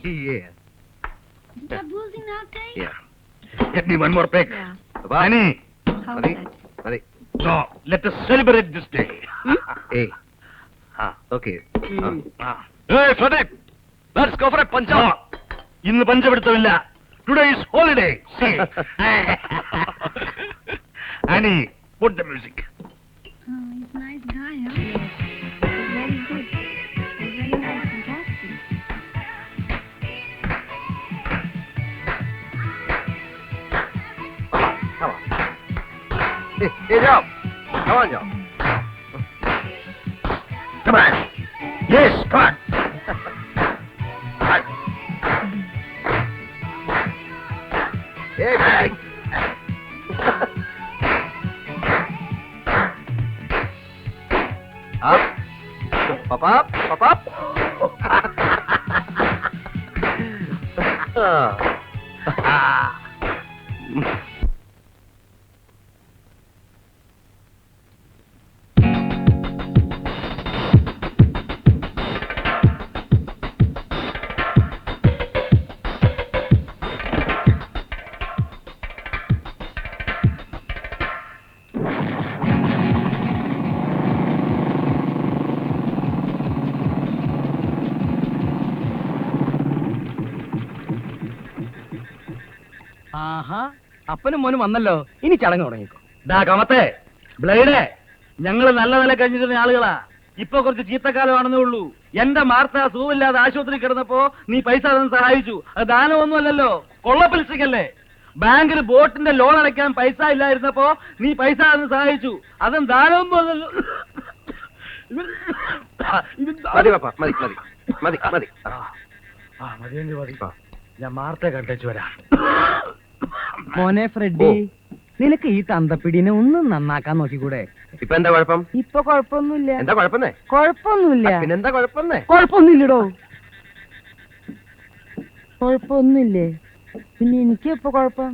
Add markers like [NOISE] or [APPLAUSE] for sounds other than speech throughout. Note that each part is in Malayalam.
drink. Is that boozing now, Tate? Yeah. Get me one more peck. Yeah. Honey. How Madi. that? Madi. No, let us celebrate this day. Hmm? Hey. Ah, okay. Mm. Ah. Hey, Pradeep. Let's go for a punch No. ഇന്ന് പഞ്ചപിടുത്തമില്ല today is holiday Annie put music Oh, he's a nice guy, huh? Hey, hey, Joe. Come on, Joe. Come on. Yes, come on. Hey, [LAUGHS] back. up. Pop up, pop up. [LAUGHS] [LAUGHS] Ah. ആഹാ അപ്പനും മോനും വന്നല്ലോ. ഇനി ചടങ്ങ് തുടങ്ങിക്കോ. ഡാ കമത്തെ ബ്ലേഡേ ഞങ്ങൾ നല്ല നില കഴിഞ്ഞിരുന്ന ആളുകളാ. ഇപ്പൊ കുറച്ച് ചീത്തക്കാലമാണെന്നേ ഉള്ളൂ. എന്റെ മാർത്ത സൂവില്ലാതെ ആശുപത്രി കിടന്നപ്പോ നീ പൈസ തന്നെ സഹായിച്ചു. അത് ദാനമൊന്നുമല്ലല്ലോ. കൊള്ളപ്പലിശക്കല്ലേ ബാങ്കിൽ ബോട്ടിന്റെ ലോൺ അടയ്ക്കാൻ പൈസ ഇല്ലായിരുന്നപ്പോ നീ പൈസ തന്നെ സഹായിച്ചു. അതും ദാനമൊന്നും അല്ലല്ലോ മതി പാപ്പ മതി മതി. മതി മതി. ആ, മതിയെങ്കിൽ മതി ഞാൻ മാർത്തെ കണ്ടേച്ചു വരാം. മോനെ ഫ്രെഡി നിനക്ക് ഈ തന്തപ്പിടിനെ ഒന്നും നന്നാക്കാൻ നോക്കിക്കൂടെ? ഇപ്പൊ എന്താ കുഴപ്പം? ഇപ്പൊ കുഴപ്പമൊന്നുമില്ല. എന്താ കുഴപ്പന്നേ കുഴപ്പമൊന്നുമില്ല. പിന്നെന്താ കുഴപ്പന്നേ കുഴപ്പമൊന്നുമില്ലടോ. കുഴപ്പമൊന്നുമില്ലേ? പിന്നെ എനിക്ക് ഇപ്പൊ കുഴപ്പം?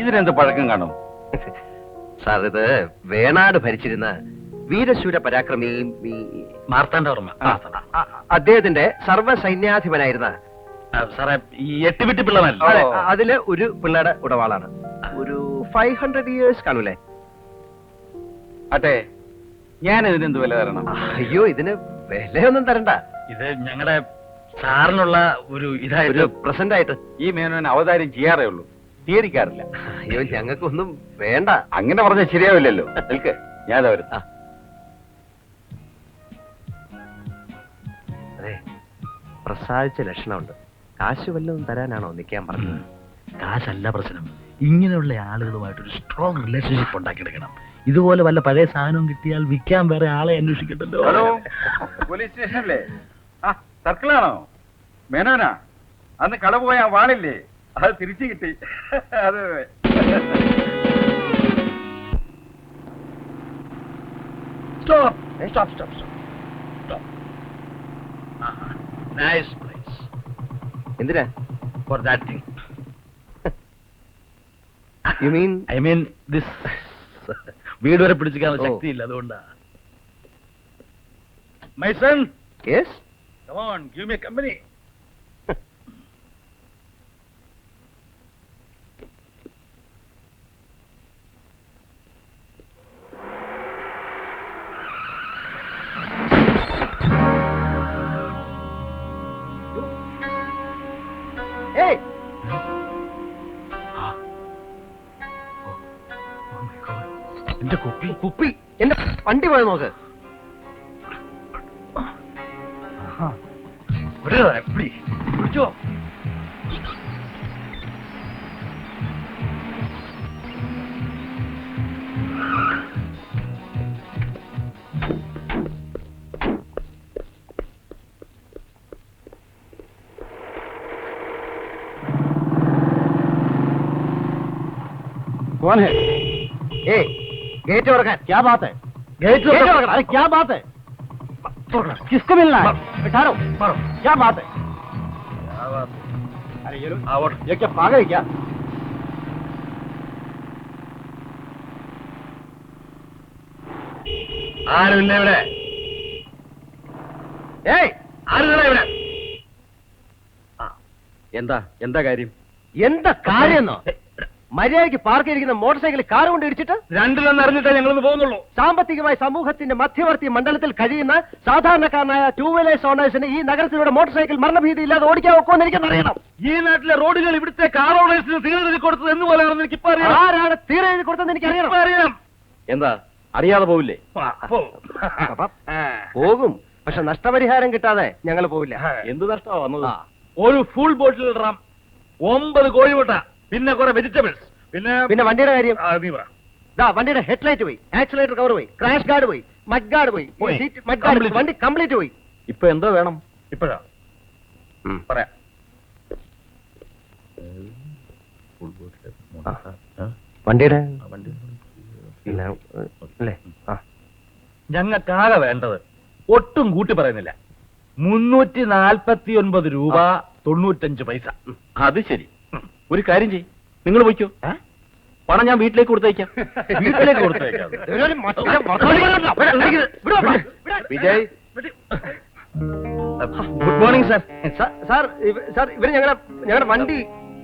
ഇതിനെന്ത് പഴക്കം കാണും? സാർ ഇത് വേണാട് ഭരിച്ചിരുന്ന വീരശൂര പരാക്രമി ഈ മാർത്താണ്ഡ ഓർമ്മ ആ, ആ, അദ്ദേഹത്തിന്റെ സർവസൈന്യാധിപനായിരുന്ന സാറേ ഈ എട്ടുവിട്ടി പിള്ളമല്ല അതെ, അതിൽ ഒരു പിള്ളയുടെ ഉടവാളാണ് ഒരു ഫൈവ് ഹൺഡ്രഡ് ഇയേഴ്സ് കാണൂലേ? അട്ടെ ഞാൻ ഇതിനെന്ത് വില തരണം? അയ്യോ ഇതിന് വിലയൊന്നും തരണ്ട. ഇത് ഞങ്ങളുടെ സാറിനുള്ള ഒരു ഒരു പ്രസന്റായിട്ട്. പ്രസന്റ് ആയിട്ട് ഈ മേനോൻ അവതാരം ചെയ്യാറേ ഉള്ളൂ. സ്വീകരിക്കാറില്ല അയ്യോ ഞങ്ങൾക്കൊന്നും വേണ്ട. അങ്ങനെ പറഞ്ഞാൽ ശരിയാവില്ലല്ലോ. [LAUGHS] നിൽക്ക് ഞാൻ വരും ആ. അതെ പ്രസാദിച്ച ലക്ഷണമുണ്ട്. കാശ് വല്ലതും തരാനാണോ നിൽക്കാൻ പറഞ്ഞത്? കാശല്ല പ്രശ്നം. ഇങ്ങനെയുള്ള ആളുകളുമായിട്ട് ഒരു സ്ട്രോങ് റിലേഷൻഷിപ്പ് ഉണ്ടാക്കിയെടുക്കണം. ഇതുപോലെ വല്ല പഴയ സാധനവും കിട്ടിയാൽ വിൽക്കാൻ വേറെ ആളെ അന്വേഷിക്കണ്ടല്ലോ. ഹലോ പോലീസ് സ്റ്റേഷനല്ലേ ആ സർക്കിളാണോ? മേനോനാ? അന്ന് കട പോയ ആ വാളില്ലേ? അത് തിരിച്ചു കിട്ടി. അതെ അതെ. Stop stop stop stop nice place എന്തിനാ? For that thing you mean I mean this വീട് വരെ പിടിച്ചിരിക്കാനുള്ള ഓ. ശക്തിയില്ല അതുകൊണ്ടാ. My son yes Come on, give me വണ്ടി പോയ നോക്ക് ഒരു എപ്പി പിടിച്ചോ कौन है ए गेट തുറക്കാൻ क्या बात है ഗേറ്റ് गेट തുറക്കാൻ अरे क्या बात है किसको मिलना है बैठारो क्या बात है अरे ये लोग ये क्या पागल है क्या ആരുമില്ല ഇവിടെ ഏയ് ആരുമില്ല ഇവിടെ എന്താ എന്താ കാര്യം എന്താ കാര്യം മര്യാദയ്ക്ക് പാർക്ക് ചെയ്തിരിക്കുന്ന മോട്ടോർ സൈക്കിൾ കാർ കൊണ്ട് ഇടിച്ചിട്ട് രണ്ടിലൊന്ന് അറിഞ്ഞിട്ടേ ഞങ്ങൾ പോകുന്നുള്ളൂ. സാമ്പത്തികമായി സമൂഹത്തിന്റെ മധ്യവർത്തി മണ്ഡലത്തിൽ കഴിയുന്ന സാധാരണക്കാരനായ ടൂ വീലേഴ്സ് ഓണേഴ്സിന് ഈ നഗരത്തിലൂടെ മോട്ടോർ സൈക്കിൾ മരണഭീതി ഇല്ലാതെ ഓടിക്കാൻ ഒക്കുമെന്ന് എനിക്കറിയണം ഈ നാട്ടിലെ റോഡുകൾ ഇവിടുത്തെ കാർ ഓണേഴ്സിന് തീർന്നു കൊടുത്തത് എന്ന് പോലെയാണെന്ന് എനിക്ക് അറിയാം. ആരാണ് തീരെ എഴുതി കൊടുത്തെന്ന് എനിക്കറിയണം ഇപ്പൊ അറിയാം. എന്താ? അറിയാതെ പോവില്ലേ. പോകും. പക്ഷെ നഷ്ടപരിഹാരം കിട്ടാതെ ഞങ്ങൾ പോവില്ല. എന്ത് നഷ്ടമാ വന്നത്? ഒരു ഫുൾ ബോട്ടിൽ റം ഒമ്പത് കോഴിമുട്ട. പിന്നെ കുറെ വെജിറ്റബിൾസ് പിന്നെ പിന്നെ വണ്ടിയുടെ കാര്യം. ആ, നീ പറ. ദാ വണ്ടിയുടെ ഹെഡ്ലൈറ്റ് പോയി. ആക്സിലേറ്റർ കവർ പോയി. ക്രാഷ് ഗാർഡ് പോയി. മഡ് ഗാർഡ് പോയി. പോയി. Seat mud guard Complete. വണ്ടി കംപ്ലീറ്റ് പോയി. ഇപ്പൊ എന്തോ വേണം. ഇപ്പഴാ? പറയാം. വണ്ടിയുടെ അല്ലേ? ആ. ഞങ്ങൾക്കാകെ വേണ്ടത് ഒട്ടും കൂട്ടി പറയുന്നില്ല. മുന്നൂറ്റി നാൽപ്പത്തി ഒൻപത് രൂപ തൊണ്ണൂറ്റഞ്ച് പൈസ. അത് ശരി. ഒരു കാര്യം ചെയ് നിങ്ങൾ പോയിക്കോ. പണം ഞാൻ വീട്ടിലേക്ക് കൊടുത്തയക്കാം. വീട്ടിലേക്ക് കൊടുത്തേക്കാം [LAUGHS] Vijay. Good morning sir. Sir sir ഇവർ ഞങ്ങളുടെ ഞങ്ങളുടെ വണ്ടി.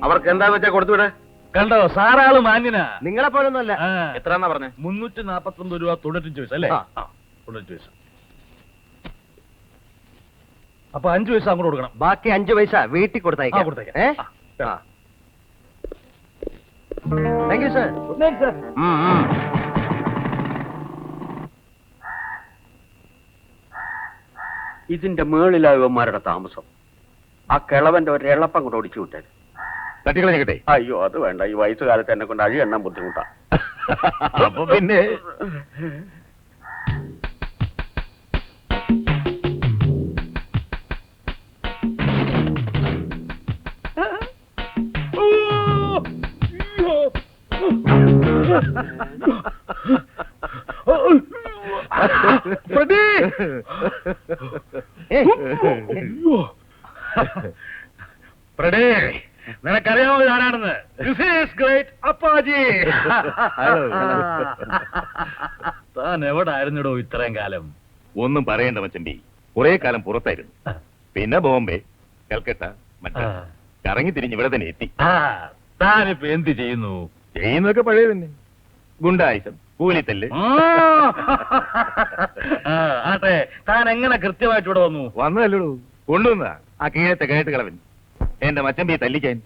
അവർക്ക് എന്താ വെച്ചാ കൊടുത്തുവിടെ കണ്ടോ സാറാൾ മാന്യനാ. നിങ്ങളെ പോലൊന്നുമല്ല. എത്ര എത്രന്നാ പറഞ്ഞേ? മുന്നൂറ്റി നാപ്പത്തി ഒമ്പത് രൂപ തൊണ്ണൂറ്റഞ്ച് പൈസ അല്ലേ? തൊണ്ണൂറ്റഞ്ച് പൈസ. അപ്പൊ അഞ്ചു പൈസ അങ്ങോട്ട് കൊടുക്കണം. ബാക്കി അഞ്ചു പൈസ വീട്ടിൽ കൊടുത്തേക്കാം കൊടുത്തേക്കാം. Thank you sir good night sir ഇതിന്റെ മേളിലായവന്മാരുടെ താമസം. ആ കിളവന്റെ ഒരു എളപ്പം കൊണ്ട് ഒടിച്ചു വിട്ടത് തട്ടിക്കളഞ്ഞിട്ടെ അയ്യോ അത് വേണ്ട. ഈ വയസ്സുകാലത്ത് എന്നെ കൊണ്ട് അഴി എണ്ണാൻ ബുദ്ധിമുട്ടാ. അപ്പൊ പിന്നെ? പ്രടേ നിനക്കറിയാമോ ആരാണെന്ന്? This is great Appaji. താൻ എവിടെ ആയിരുന്നിടോ ഇത്രയും കാലം? ഒന്നും പറയണ്ട മച്ചമ്പി കുറെ കാലം പുറത്തായിരുന്നു. പിന്നെ ബോംബെ കൽക്കട്ട മറ്റേ. കറങ്ങി തിരിഞ്ഞ് ഇവിടെ തന്നെ എത്തി. ആ താനിപ്പോ എന്ത് ചെയ്യുന്നു? ചെയ്യുന്നതൊക്കെ പഴയ തന്നെ ഗുണ്ടായുസം കൂലിത്തല്ല്. ആട്ടെ താൻ എങ്ങനെ കൃത്യമായിട്ട് ഇവിടെ വന്നു? വന്നതല്ലടൂ. കൊണ്ടുവന്ന ആ കീഴത്തെ കേട്ട് കളവൻ എന്റെ മച്ചമ്പി തല്ലിക്കാൻ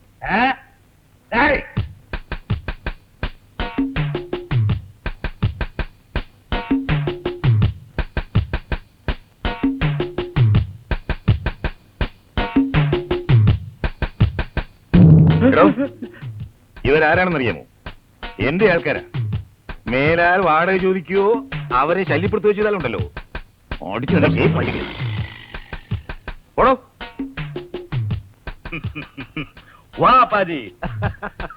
ഇവരാരാണെന്നറിയാമോ? എന്റെ ആൾക്കാരാ. മേലാൽ വാടക ചോദിക്കുകയോ അവരെ ശല്യപ്പെടുത്തു വെച്ചാലുണ്ടല്ലോ ഓടിച്ചു ഓടോ. [LAUGHS] വാ Appaji. [LAUGHS]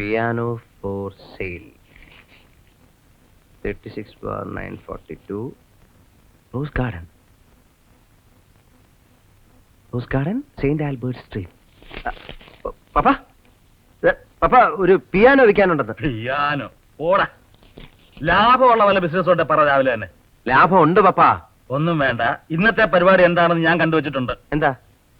Piano for sale. Thirty six bar nine forty two Rose Garden Rose Garden Saint Albert Street പപ്പ? പപ്പ ഒരു പിയാനോ വിൽക്കാനുണ്ടെന്ന്. പിയാനോ. ഓടാ. ലാഭമുള്ള വല്ല ബിസിനസ് ഉണ്ട്? പറ രാവിലെ തന്നെ. ലാഭം ഉണ്ട് പപ്പ. ഒന്നും വേണ്ട. ഇന്നത്തെ പരിപാടി എന്താണെന്ന് ഞാൻ കണ്ടുവച്ചിട്ടുണ്ട്. എന്താ?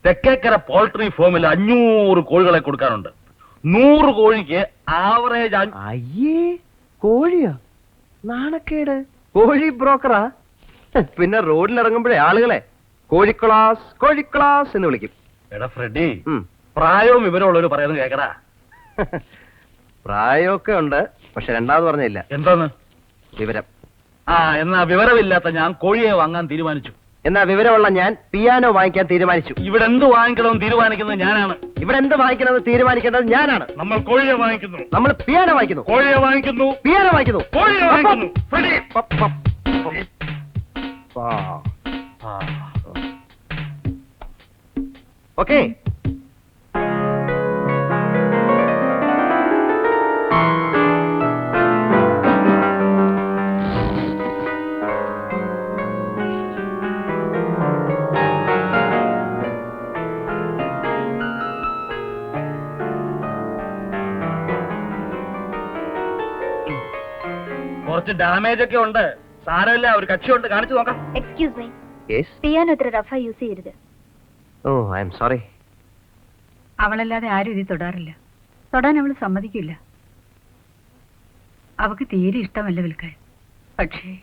തെക്കേക്കര പോൾട്രി ഫോമിൽ അഞ്ഞൂറ് കോഴികളെ കൊടുക്കാനുണ്ട്. നൂറ് കോഴിക്ക് ആവറേജ് അയ്യേ കോഴിയോ? നാണക്കേട്. കോഴി ബ്രോക്കറാ പിന്നെ റോഡിൽ ഇറങ്ങുമ്പോഴേ ആളുകളെ കോഴി ക്ലാസ് കോഴി ക്ലാസ് എന്ന് വിളിക്കും. എടാ ഫ്രെഡി ഉം. പ്രായവും വിവരമുള്ളവര് പറയുന്നത് കേക്കടാ. [LAUGHS] പ്രായമൊക്കെ ഉണ്ട് പക്ഷെ രണ്ടാമത് പറഞ്ഞില്ല. എന്താന്ന്? വിവരം. ആ എന്നാ വിവരമില്ലാത്ത ഞാൻ കോഴിയെ വാങ്ങാൻ തീരുമാനിച്ചു. എന്നാ വിവരമുള്ള ഞാൻ പിയാനോ വാങ്ങിക്കാൻ തീരുമാനിച്ചു. ഇവിടെ എന്ത് വാങ്ങിക്കണമെന്ന് തീരുമാനിക്കുന്നത് ഞാനാണ്. ഇവിടെ എന്ത് വാങ്ങിക്കണമെന്ന് തീരുമാനിക്കേണ്ടത് ഞാനാണ്. നമ്മൾ കോഴിയെ വാങ്ങിക്കുന്നു. നമ്മൾ പിയാനോ വാങ്ങിക്കുന്നു. കോഴിയെ വാങ്ങിക്കുന്നു. പിയാനോ വാങ്ങിക്കുന്നു. കോഴിയെ വാങ്ങിക്കുന്നു. ഓക്കേ. കുറച്ച് ഡാമേജ് ഒക്കെ ഉണ്ട്. സാരമില്ല ഒരു കക്ഷിയുണ്ട്. കാണിച്ചു നോക്കാം. എക്സ്ക്യൂസ് മീ യെസ് പിയാനോ ഇത്ര റഫ യൂസ് ചെയ്യരുത്. ഓ ഐ എം സോറി അവളല്ലാതെ ആരും ഇത് തൊടാറില്ല. തൊടാൻ അവൾ സമ്മതിക്കില്ല. അവക്ക് തീരെ ഇഷ്ടമല്ല വിൽക്കാൻ. പക്ഷേ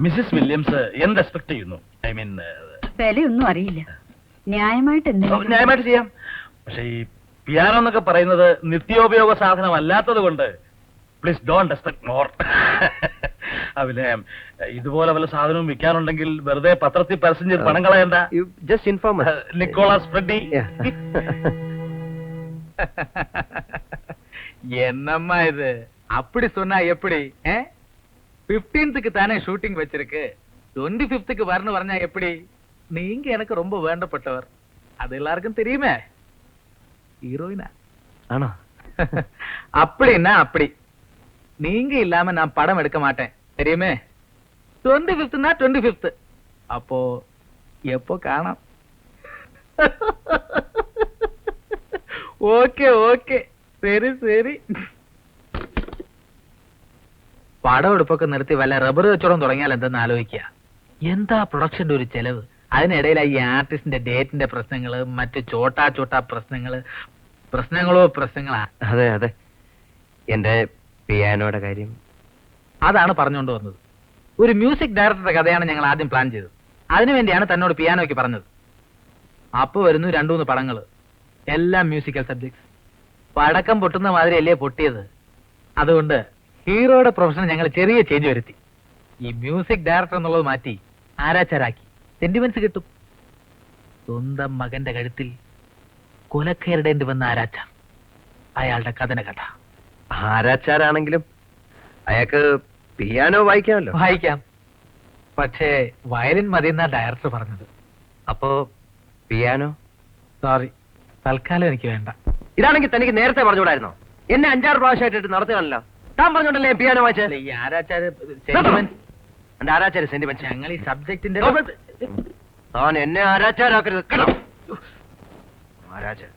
മിസ്സിസ് വില്യംസ് എന്ത് എക്സ്പെക്ട് ചെയ്യുന്നു? ഐ മീൻ വിലയൊന്നും അറിയില്ല. ന്യായമായിട്ട് എന്തെങ്കിലും ന്യായമായിട്ട് ചെയ്യാം പക്ഷെ ഈ പിയാനോ എന്നൊക്കെ പറയുന്നത് നിത്യോപയോഗ സാധനം അല്ലാത്തത് കൊണ്ട് പ്ലീസ് ഡോണ്ട് എക്സ്പെക്ട് മോർ [LAUGHS] പിന്നെ ഇതുപോലെ വല്ല സാധനവും വിൽക്കാനുണ്ടെങ്കിൽ വെറുതെ പത്രത്തിൽ പരസ്യം ചെയ്ത് പണം കളയണ്ട you just inform Nicholas Freddy என்னம்மா இது அப்படி சொன்னா எப்படி பிப்டீன்த்துக்கு தானே ஷூட்டிங் வச்சிருக்கு டுவெண்ட்டி பிப்த்துக்கு வரணும் வரஞ்சா எப்படி நீங்க எனக்கு ரொம்ப வேண்டப்பட்டவர் அது எல்லாருக்கும் தெரியுமே ஹீரோயினா ആണോ [LAUGHS] அப்படின்னா அப்படி நீங்க இல்லாம நான் படம் எடுக்க மாட்டேன் தெரியுமே டுவெண்ட்டி பிப்த்னா டுவெண்ட்டி பிப்த் அப்போ எப்போ காணாம் [LAUGHS] ഓക്കെ ഓക്കെ ശരി ശരി പടം എടുപ്പൊക്കെ നിർത്തി വല്ല റബ്ബർ വെച്ചോടം തുടങ്ങിയാൽ എന്തെന്ന് ആലോചിക്കുക എന്താ പ്രൊഡക്ഷന്റെ ഒരു ചെലവ് അതിനിടയിൽ ഈ ആർട്ടിസ്റ്റിന്റെ ഡേറ്റിന്റെ പ്രശ്നങ്ങൾ മറ്റ് ചോട്ടാ ചോട്ടാ പ്രശ്നങ്ങൾ പ്രശ്നങ്ങളോ പ്രശ്നങ്ങളാ? അതെ അതെ. എന്റെ പിയാനോയുടെ കാര്യം. അതാണ് പറഞ്ഞുകൊണ്ട് വന്നത്. ഒരു മ്യൂസിക് ഡയറക്ടറുടെ കഥയാണ് ഞങ്ങൾ ആദ്യം പ്ലാൻ ചെയ്തത്. അതിനുവേണ്ടിയാണ് തന്നോട് പിയാനോയ്ക്ക് പറഞ്ഞത്. അപ്പൊ വരുന്നു രണ്ടു മൂന്ന് പടങ്ങൾ. എല്ലാം മ്യൂസിക്കൽ സബ്ജക്ട്സ് പടക്കം പൊട്ടുന്ന മാതിരി അല്ലേ പൊട്ടിയത്? അതുകൊണ്ട് ഹീറോയുടെ പ്രൊഫഷൻ ഞങ്ങൾ ചെറിയ ചേഞ്ച് വരുത്തി. ഈ മ്യൂസിക് ഡയറക്ടർ എന്നുള്ളത് മാറ്റി ആരാച്ചാരാക്കി. സെന്റിമെന്റ്സ് കിട്ടും. സ്വന്തം മകന്റെ കഴുത്തിൽ കൊലക്കയറിടേണ്ടി വന്ന ആരാച്ച? അയാളുടെ കഥന കഥ. ആരാച്ചാരാണെങ്കിലും അയാൾക്ക് പിയാനോ വായിക്കാമല്ലോ. വായിക്കാം. പക്ഷേ വയലിൻ മതിയെന്നാ ഡയറക്ടർ പറഞ്ഞത്. അപ്പോ പിയാനോ? സോറി തൽക്കാലം എനിക്ക് വേണ്ട. ഇതാണെങ്കിൽ തനിക്ക് നേരത്തെ പറഞ്ഞുകൂടായിരുന്നോ? എന്നെ അഞ്ചാറ് പ്രാവശ്യമായിട്ട് നടത്തുകയാണല്ലോ താൻ പറഞ്ഞോണ്ടല്ലേ പിയാനോ വായിച്ചാൽ ഈ ആരാച്ചാര് സെന്റിമെന്റ് ആരാച്ചാര് സെന്റിമെന്റ് ഞങ്ങൾ ഈ സബ്ജക്റ്റിന്റെ താൻ എന്നെ ആരാച്ചാരാക്കരുത്. ആരാച്ചാർ